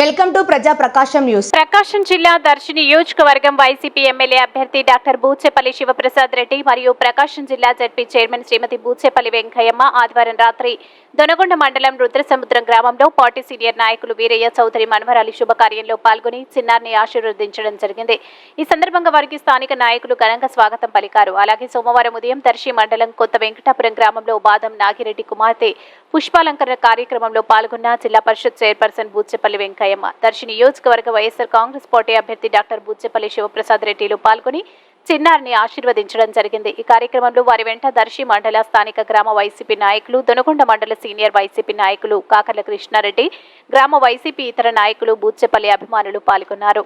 Welcome to ప్రజా ప్రకాశం news. ప్రకాశం జిల్లా దర్శి నియోజకవర్గం వైసీపీ ఎమ్మెల్యే అభ్యర్థి డాక్టర్ బూచేపల్లి శివప్రసాద్ రెడ్డి మరియు ప్రకాశం జిల్లా జడ్పీ చైర్మన్ శ్రీమతి బూచేపల్లి వెంకయ్యమ్మ ఆదివారం రాత్రి దొనగొండ మండలం రుద్రసముద్రం గ్రామంలో పార్టీ సీనియర్ నాయకులు వీరయ్య చౌదరి మన్వరాలి శుభకార్యంలో పాల్గొని చిన్నారిని ఆశీర్వదించడం జరిగింది. ఈ సందర్భంగా వారికి స్థానిక నాయకులు ఘనంగా స్వాగతం పలికారు. అలాగే సోమవారం ఉదయం దర్శి మండలం కొత్త వెంకటాపురం గ్రామంలో బాదం నాగిరెడ్డి కుమార్తె పుష్పాలంకరణ కార్యక్రమంలో పాల్గొన్న జిల్లా పరిషత్ చైర్పర్సన్ బూచెపల్లి వెంకయ్యమ్మ దర్శి నియోజకవర్గ వైఎస్ఆర్ కాంగ్రెస్ పార్టీ అభ్యర్థి డాక్టర్ బుచ్చపల్లి శివప్రసాద్ రెడ్డిలు పాల్గొని చిన్నారిని ఆశీర్వదించడం జరిగింది. ఈ కార్యక్రమంలో వారి వెంట దర్శి మండల స్థానిక గ్రామ వైసీపీ నాయకులు దొనకొండ మండల సీనియర్ వైసీపీ నాయకులు కాకర్ల కృష్ణారెడ్డి గ్రామ వైసీపీ ఇతర నాయకులు బూచెపల్లి అభిమానులు పాల్గొన్నారు.